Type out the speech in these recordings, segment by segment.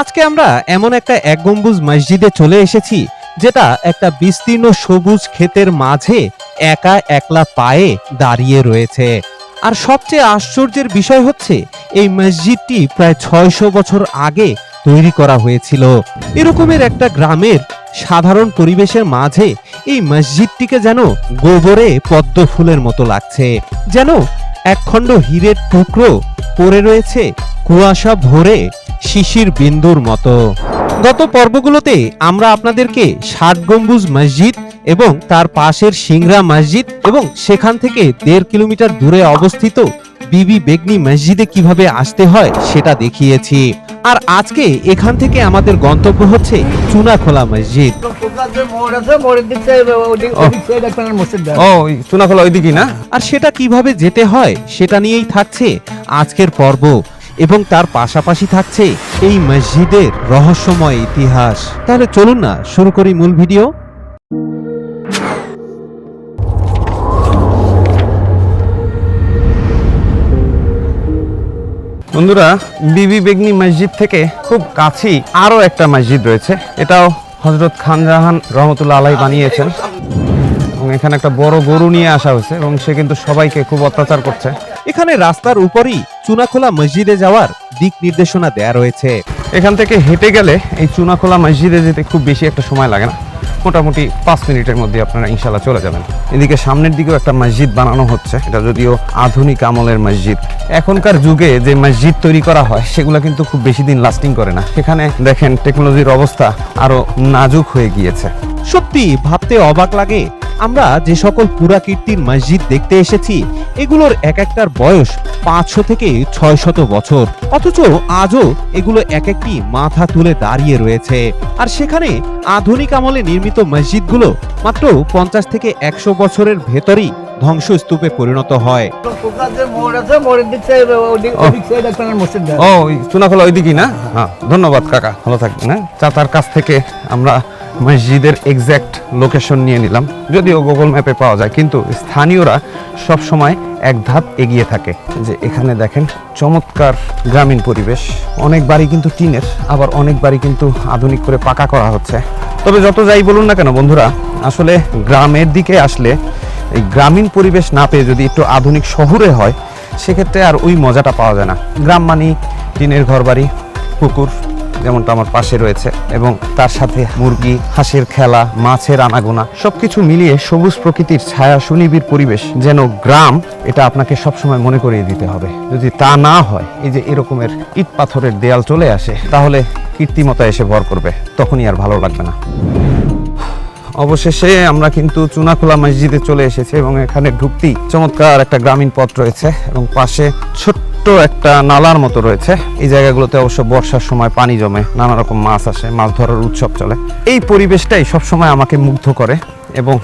আজকে আমরা এমন একটা এক গম্বুজ মসজিদে চলে এসেছি, যেটা একটা বিস্তীর্ণ সবুজ ক্ষেতের মাঝে একা একলা পায়ে দাঁড়িয়ে রয়েছে। আর সবচেয়ে আশ্চর্যের বিষয় হচ্ছে, এই মসজিদটি প্রায় ছয়শো বছর আগে তৈরি করা হয়েছিল। এরকমের একটা গ্রামের সাধারণ পরিবেশের মাঝে এই মসজিদটিকে যেন গোবরে পদ্ম ফুলের মতো লাগছে, যেন একখণ্ড হীরের টুকরো পড়ে রয়েছে, কুয়াশা ভরে শিশির বিন্দুর মতো। গত পর্বগুলোতে আমরা আপনাদেরকে ষাট গম্বুজ মসজিদ এবং তার পাশের সিংরা মসজিদ এবং সেখান থেকে দেড় কিলোমিটার দূরে অবস্থিত বিবি বেগনি মসজিদে কীভাবে আসতে হয় সেটা দেখিয়েছি। আর আজকে এখান থেকে আমাদের গন্তব্য হচ্ছে চুনাখোলা মসজিদ। ও। চুনাখোলা ওইদিকেই না? আর সেটা কীভাবে যেতে হয় সেটা নিয়েই থাকছে আজকের পর্ব। এবং তার পাশাপাশি থাকছে এই মসজিদের রহস্যময় ইতিহাস। তাহলে চলুন না, শুরু করি মূল ভিডিও। বন্ধুরা, বিবি বেগনি মসজিদ থেকে খুব কাছেই আরও একটা মসজিদ রয়েছে। এটাও হজরত খান জাহান রহমতুল্লাহ আলাই বানিয়েছেন। এবং এখানে একটা বড় গরু নিয়ে আসা হয়েছে এবং সে কিন্তু সবাইকে খুব অত্যাচার করছে। এখানে রাস্তার উপরই চুনাখোলা মসজিদে যাওয়ার দিক নির্দেশনা দেয়া রয়েছে। এখান থেকে হেঁটে গেলে এই চুনাখোলা মসজিদে যেতে খুব বেশি একটা সময় লাগে না। মোটামুটি পাঁচ মিনিটের মধ্যে আপনারা ইনশাল্লাহ চলে যাবেন। এদিকে সামনের দিকেও একটা মসজিদ বানানো হচ্ছে। এটা যদিও আধুনিক আমলের মসজিদ। এখনকার যুগে যে মসজিদ তৈরি করা হয় সেগুলো কিন্তু খুব বেশি দিন লাস্টিং করে না। সেখানে দেখেন টেকনোলজির অবস্থা আরও নাজুক হয়ে গিয়েছে। সত্যি ভাবতে অবাক লাগে আমরা যে সকল পুরাকীর্তির মসজিদ দেখতে এসেছি, এগুলোর এক একটার বয়স পাঁচশো থেকে ছয় শত বছর। অথচ আজও এগুলো এক একটি মাথা তুলে দাঁড়িয়ে রয়েছে। আর সেখানে আধুনিক আমলে নির্মিত মসজিদগুলো মাত্র পঞ্চাশ থেকে একশো বছরের ভেতরই ধ্বংসস্তূপে পরিণত হয়। ও। চুনাখোলা ওইদিকেই না? হ্যাঁ ধন্যবাদ কাকা, ভালো থাকবেন হ্যাঁ। চাচার কাছ থেকে আমরা মসজিদের এক্স্যাক্ট লোকেশন নিয়ে নিলাম। যদিও গুগল ম্যাপে পাওয়া যায়, কিন্তু স্থানীয়রা সব সময় এক ধাপ এগিয়ে থাকে। যে এখানে দেখেন চমৎকার গ্রামীণ পরিবেশ। অনেক বাড়ি কিন্তু টিনের, আবার অনেক বাড়ি কিন্তু আধুনিক করে পাকা করা হচ্ছে। তবে যত যাই বলুন না কেন বন্ধুরা, আসলে গ্রামের দিকে আসলে এই গ্রামীণ পরিবেশ না পেয়ে যদি একটু আধুনিক শহরে হয়, সেক্ষেত্রে আর ওই মজাটা পাওয়া যায় না। গ্রাম মানি টিনের ঘরবাড়ি, পুকুর যেমনটা আমার পাশে রয়েছে এবং তার সাথে মুরগি, হাঁসের খেলা, মাছের আনাগোনা, সবকিছু মিলিয়ে সবুজ প্রকৃতির ছায়া সুনিবিড় পরিবেশ যেন গ্রাম, এটা আপনাকে সবসময় মনে করিয়ে দিতে হবে। যদি তা না হয়, এই যে এরকমের ইট পাথরের দেয়াল চলে আসে, তাহলে কীর্তিমতা এসে ভর করবে, তখনই আর ভালো লাগবে না। অবশেষে আমরা কিন্তু চুনাখোলা মসজিদে চলে এসেছি এবং এখানে ঢুকতেই চমৎকার একটা গ্রামীণ পথ রয়েছে এবং পাশে ছোট্ট একটা নালার মতো রয়েছে। এই জায়গাগুলোতে অবশ্য বর্ষার সময় পানি জমে, নানা রকম মাছ আসে, মাছ ধরার উৎসব চলে। এই পরিবেশটাই সবসময় আমাকে মুগ্ধ করে এবং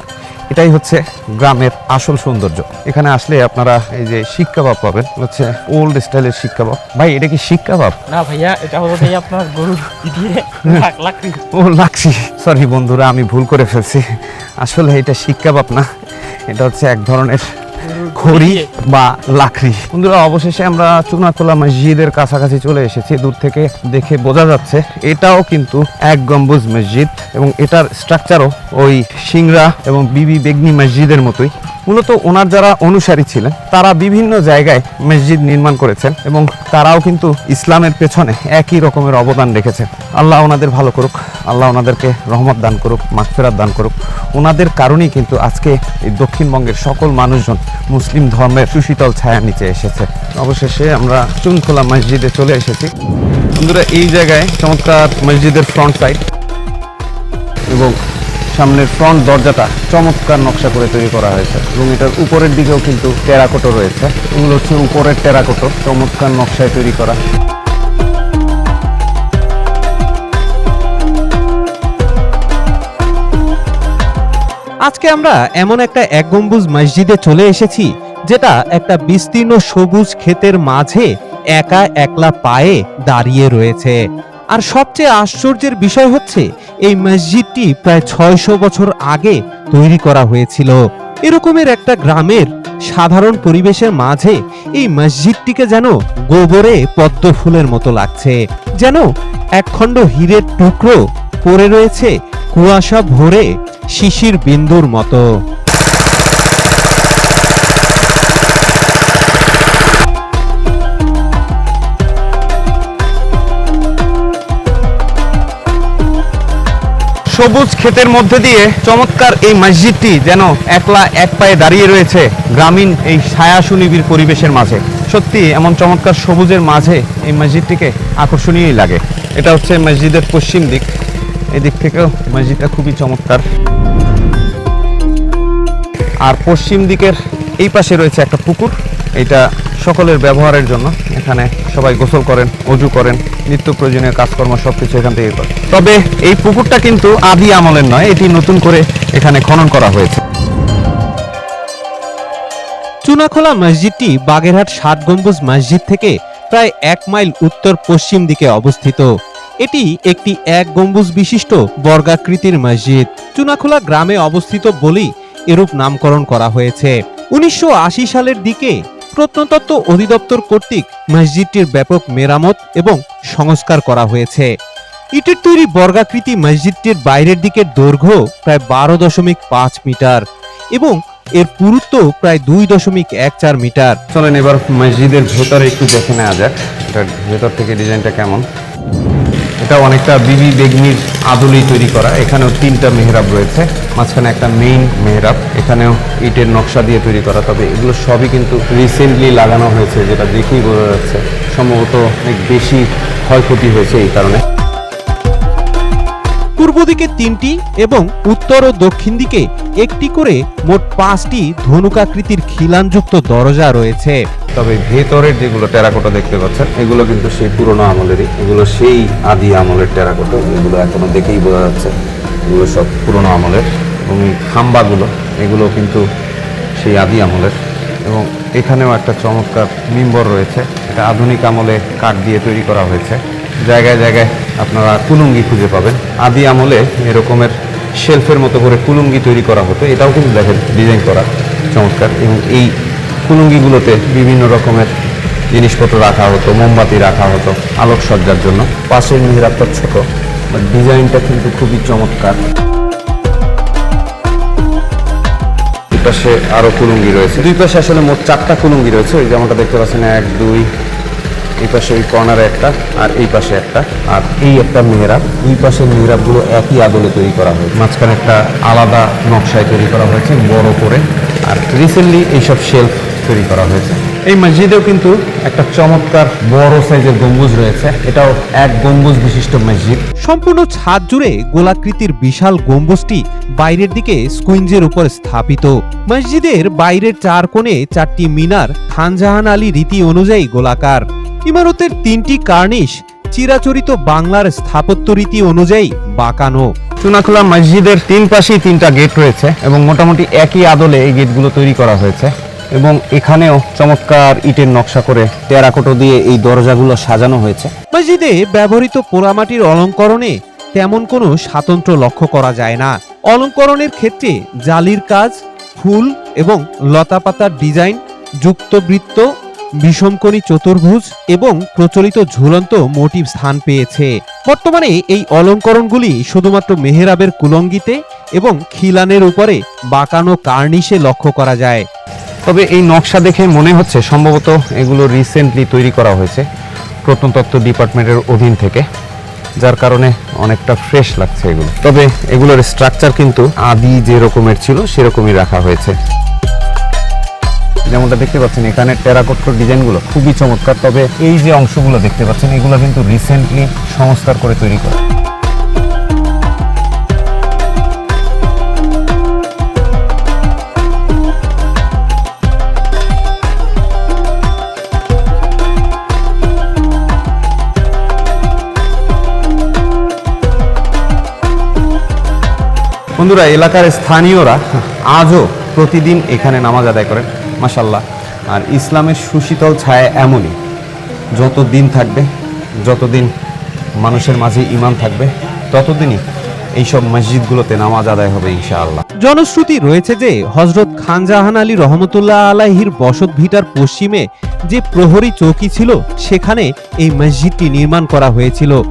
এটাই হচ্ছে গ্রামের আসল সৌন্দর্য। এখানে আসলে আপনারা এই যে শিক কাবাব পাবেন হচ্ছে ওল্ড স্টাইলের শিক কাবাব। ভাই এটা কি শিক কাবাব? না ভাইয়া এটা হলো ভাই আপনার গরু দিয়ে লাখ ও লাকড়ি সরি বন্ধুরা আমি ভুল করে ফেলছি। আসলে এটা শিক্ষাবাপ না এটা হচ্ছে এক ধরনের খড়ি বা লাকড়ি। বন্ধুরা অবশেষে আমরা চুনাতলা মসজিদের কাছাকাছি চলে এসেছি। দূর থেকে দেখে বোঝা যাচ্ছে এটাও কিন্তু এক গম্বুজ মসজিদ এবং এটার স্ট্রাকচারও ওই সিংরা এবং বিবি বেগনি মসজিদের মতোই। মূলত ওনার যারা অনুসারী ছিলেন, তারা বিভিন্ন জায়গায় মসজিদ নির্মাণ করেছেন এবং তারাও কিন্তু ইসলামের পেছনে একই রকমের অবদান রেখেছেন। আল্লাহ ওনাদের ভালো করুক, আল্লাহ ওনাদেরকে রহমত দান করুক, মাগফেরাত দান করুক। ওনাদের কারণেই কিন্তু আজকে এই দক্ষিণবঙ্গের সকল মানুষজন মুসলিম ধর্মের সুশীতল ছায়ার নিচে এসেছে। অবশেষে আমরা চুনখোলা মসজিদে চলে এসেছি। বন্ধুরা, এই জায়গায় চমৎকার মসজিদের ফ্রন্ট সাইড এবং সামনের ফ্রন্ট দরজাটা চমৎকার নকশা করে তৈরি করা হয়েছে এবং এটার উপরের দিকেও কিন্তু টেরাকোটো রয়েছে। এগুলো হচ্ছে উপরের টেরাকোটো, চমৎকার নকশায় তৈরি করা। আজকে আমরা এমন একটা এক গম্বুজ মসজিদে চলে এসেছি, যেটা একটা বিস্তীর্ণ সবুজ ক্ষেতের মাঝে একা একলা পায়ে দাঁড়িয়ে রয়েছে। আর সবচেয়ে আশ্চর্যের বিষয় হচ্ছে এই মসজিদটি প্রায় ছয়শো বছর আগে তৈরি করা হয়েছিল। এরকমের একটা গ্রামের সাধারণ পরিবেশের মাঝে এই মসজিদটিকে যেন গোবরে পদ্ম ফুলের মতো লাগছে, যেন একখণ্ড হীরের টুকরো পড়ে রয়েছে কুয়াশা ভরে শিশির বিন্দুর মতো। সবুজ ক্ষেতের মধ্যে দিয়ে চমৎকার এই মসজিদটি যেন একলা এক পায়ে দাঁড়িয়ে রয়েছে গ্রামীণ এই ছায়া সুনিবিড় পরিবেশের মাঝে। সত্যি এমন চমৎকার সবুজের মাঝে এই মসজিদটিকে আকর্ষণীয়ই লাগে। এটা হচ্ছে মসজিদের পশ্চিম দিক। এই দিক থেকেও মসজিদটা খুবই চমৎকার। আর পশ্চিম দিকের এই পাশে রয়েছে একটা পুকুর। এটা সকলের ব্যবহারের জন্য। এখানে সবাই গোসল করেন, অজু করেন, নিত্য প্রয়োজনীয় কাজকর্ম সব কিছু এখান থেকে করে। তবে এই পুকুরটা কিন্তু আদি আমলের নয়, এটি নতুন করে এখানে খনন করা হয়েছে। চুনাখোলা মসজিদটি বাগেরহাট ষাট গম্বুজ মসজিদ থেকে প্রায় এক মাইল উত্তর পশ্চিম দিকে অবস্থিত। এটি একটি এক গম্বুজ বিশিষ্ট বর্গাকৃতির মসজিদ। চুনাখোলা গ্রামে অবস্থিত বলেই এরূপ নামকরণ করা হয়েছে। উনিশশো আশি সালের দিকে প্রত্নতত্ত্ব অধিদপ্তর কর্তৃক মসজিদটির ব্যাপক মেরামত এবং সংস্কার করা হয়েছে। ইটের তৈরি বর্গাকৃতি মসজিদটির বাইরের দিকের দৈর্ঘ্য প্রায় বারো দশমিক পাঁচ মিটার এবং এর পুরুত্ব প্রায় দুই দশমিক এক চার মিটার। চলেন এবার মসজিদের ভেতরে একটু দেখে নেওয়া যাক। এটার ভেতর থেকে ডিজাইনটা কেমন? এটা অনেকটা বিবি বেগনির আদলেই তৈরি করা। এখানেও তিনটা মেহরাব রয়েছে। মাঝখানে একটা মেইন মেহরাব। এখানেও ইটের নকশা দিয়ে তৈরি করা। তবে এগুলো সবই কিন্তু রিসেন্টলি লাগানো হয়েছে, যেটা দেখেই বোঝা যাচ্ছে। সম্ভবত অনেক বেশি ক্ষয়ক্ষতি হয়েছে এই কারণে। পূর্ব দিকে তিনটি এবং উত্তর ও দক্ষিণ দিকে একটি করে মোট পাঁচটি ধনুকাকৃতির খিলানযুক্ত দরজা রয়েছে। তবে ভেতরের যেগুলো টেরাকোটা দেখতে পাচ্ছেন, এগুলো কিন্তু সেই পুরনো আমলেরই। এগুলো সেই আদি আমলের টেরাকোটা এগুলো এখনও দেখেই বোঝা যাচ্ছে এগুলো সব পুরনো আমলের। এবং এই খাম্বাগুলো, এগুলো কিন্তু সেই আদি আমলের। এবং এখানেও একটা চমৎকার মিম্বর রয়েছে, এটা আধুনিক আমলে কাঠ দিয়ে তৈরি করা হয়েছে। জায়গায় জায়গায় আপনারা কুলুঙ্গি খুঁজে পাবেন। আদি আমলে এরকমের শেলফের মতো করে কুলুঙ্গি তৈরি করা হতো, এটাও কিন্তু দেখেন, ডিজাইন করা চমৎকার। এবং এই কুলুঙ্গিগুলোতে বিভিন্ন রকমের জিনিসপত্র রাখা হতো, মোমবাতি রাখা হতো আলোকসজ্জার জন্য। পাশের মিহরাবটা ছোট ডিজাইনটা কিন্তু খুবই চমৎকার। পাশে আরও কুলুঙ্গি রয়েছে। দুই পাশে আসলে মোট চারটা কুলুঙ্গি রয়েছে, ওই যেমনটা দেখতে পাচ্ছেন এক, দুই, এই পাশে ওই কর্নারে একটা আর এই পাশে একটা, আর এই একটা মেহরাব। দুই পাশের মেহরাবগুলো একই আদলে তৈরি করা হয়েছে। মাঝখানে একটা আলাদা নকশায় তৈরি করা হয়েছে, বড় করে। আর রিসেন্টলি এইসব শেলফ তৈরি করা হয়েছে। এই মসজিদেও কিন্তু একটা চমৎকার বড় সাইজের গম্বুজ রয়েছে। এটাও এক গম্বুজ বিশিষ্ট মসজিদ। সম্পূর্ণ ছাদ জুড়ে গোলাকৃতির বিশাল গম্বুজটি বাইরের দিকে স্কুইঞ্জের উপর স্থাপিত। মসজিদের বাইরের চার কোণে চারটি মিনার খানজাহান আলী রীতি অনুযায়ী গোলাকার। ইমারতের তিনটি কার্নিশ চিরাচরিত বাংলার স্থাপত্য রীতি অনুযায়ী বাঁকানো। চুনাখোলা মসজিদের তিন পাশেই তিনটা গেট রয়েছে এবং মোটামুটি একই আদলে এই গেটগুলো তৈরি করা হয়েছে। এবং এখানেও চমৎকার ইটের নকশা করে টেরাকোটো দিয়ে এই দরজাগুলো সাজানো হয়েছে। মসজিদে ব্যবহৃত পোড়ামাটির অলঙ্করণে তেমন কোনো স্বাতন্ত্র লক্ষ্য করা যায় না। অলঙ্করণের ক্ষেত্রে জালির কাজ, ফুল এবং লতাপাতার ডিজাইন, যুক্তবৃত্ত, বিষমকণি চতুর্ভুজ এবং প্রচলিত ঝুলন্ত মোটিভ স্থান পেয়েছে। বর্তমানে এই অলঙ্করণগুলি শুধুমাত্র মেহেরাবের কুলঙ্গিতে এবং খিলানের উপরে বাঁকানো কার্নিশে লক্ষ্য করা যায়। তবে এই নকশা দেখে মনে হচ্ছে সম্ভবত এগুলো রিসেন্টলি তৈরি করা হয়েছে প্রত্নতত্ত্ব ডিপার্টমেন্টের অধীন থেকে, যার কারণে অনেকটা ফ্রেশ লাগছে এগুলো। তবে এগুলোর স্ট্রাকচার কিন্তু আদি যে রকমের ছিল, সেরকমই রাখা হয়েছে। যেমনটা দেখতে পাচ্ছেন, এখানে টেরাকোট্টোর ডিজাইনগুলো খুবই চমৎকার, তবে এই যে অংশগুলো দেখতে পাচ্ছেন, এগুলো কিন্তু রিসেন্টলি সংস্কার করে তৈরি করা। বন্ধুরা, এলাকার স্থানীয়রা আজও প্রতিদিন এখানে নামাজ আদায় করেন মাসাল্লাহ আর ইসলামের সুশীতল ছায়া এমনই, যত দিন থাকবে যতদিন মানুষের মাঝে ইমান থাকবে, ততদিনই এইসব মসজিদগুলোতে নামাজ আদায় হবে, ইনশাআল্লাহ। জনশ্রুতি রয়েছে যে হজরত খানজাহান আলী রহমতুল্লাহ আলাহির বসত ভিটার পশ্চিমে যে প্রহরী চৌকি ছিল, সেখানে এই মসজিদটি নির্মাণ করা হয়েছিল।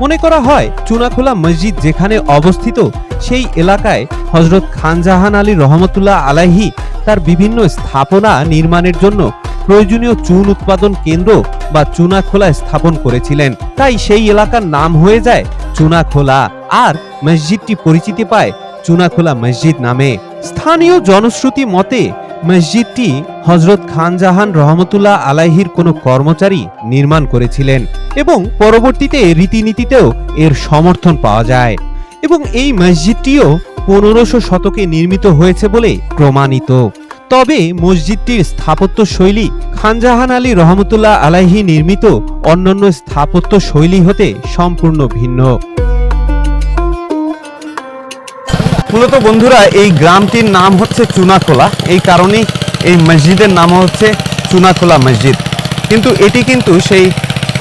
মনে করা হয়, চুনাখোলা মসজিদ যেখানে অবস্থিত, সেই এলাকায় হজরত খানজাহান আলী রহমতুল্লাহ আলাহি তার বিভিন্ন স্থাপনা নির্মাণের জন্য প্রয়োজনীয় চুন উৎপাদন কেন্দ্র বা চুনাখোলা স্থাপন করেছিলেন। তাই সেই এলাকার নাম হয়ে যায় চুনাখোলা। আর মসজিদটি পরিচিতি পায় চুনাখোলা মসজিদ নামে। স্থানীয় জনশ্রুতি মতে মসজিদটি হজরত খানজাহান রহমতুল্লাহ আলাহির কোনো কর্মচারী নির্মাণ করেছিলেন এবং পরবর্তীতে রীতিনীতিতেও এর সমর্থন পাওয়া যায়। এবং এই মসজিদটিও পনেরোশো শতকে নির্মিত হয়েছে বলে প্রমাণিত। তবে মসজিদটির স্থাপত্য শৈলী খানজাহান আলী রহমতুল্লাহ আলাহি নির্মিত অন্যান্য স্থাপত্য শৈলী হতে সম্পূর্ণ ভিন্ন। মূলত বন্ধুরা, এই গ্রামটির নাম হচ্ছে চুনাখোলা। এই কারণেই এই মসজিদের নাম হচ্ছে চুনাখোলা মসজিদ। কিন্তু এটি কিন্তু সেই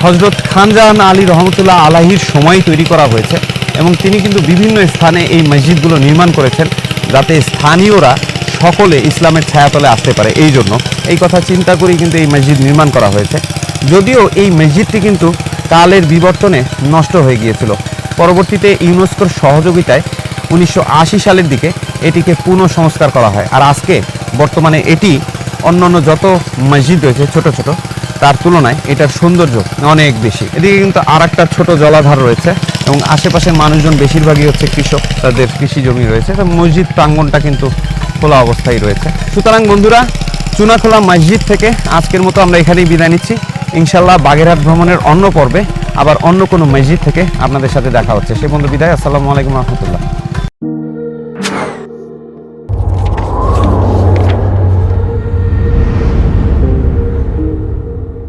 হজরত খানজাহান আলী রহমতুল্লাহ আলাহির সময় তৈরি করা হয়েছে এবং তিনি কিন্তু বিভিন্ন স্থানে এই মসজিদগুলো নির্মাণ করেছেন যাতে স্থানীয়রা সকলে ইসলামের ছায়াতলে আসতে পারে। এই জন্য এই কথা চিন্তা করেই কিন্তু এই মসজিদ নির্মাণ করা হয়েছে। যদিও এই মসজিদটি কিন্তু কালের বিবর্তনে নষ্ট হয়ে গিয়েছিল। পরবর্তীতে ইউনেস্কোর সহযোগিতায় উনিশশো আশি সালের দিকে এটিকে পুনঃসংস্কার করা হয়। আর আজকে বর্তমানে এটি অন্যান্য যত মসজিদ রয়েছে, ছোট ছোট, তার তুলনায় এটার সৌন্দর্য অনেক বেশি। এদিকে কিন্তু আর একটা ছোট জলাধার রয়েছে এবং আশেপাশের মানুষজন বেশিরভাগই হচ্ছে কৃষক, তাদের কৃষি জমি রয়েছে। তো মসজিদ প্রাঙ্গণটা কিন্তু খোলা অবস্থায় রয়েছে। সুতরাং বন্ধুরা, চুনাখোলা মসজিদ থেকে আজকের মতো আমরা এখানেই বিদায় নিচ্ছি। ইনশাল্লাহ বাগেরহাট ভ্রমণের অন্য পর্বে আবার অন্য কোনো মসজিদ থেকে আপনাদের সাথে দেখা হচ্ছে। সে বন্ধু বিদায়। আসসালামু আলাইকুম রহমতুল্লাহ।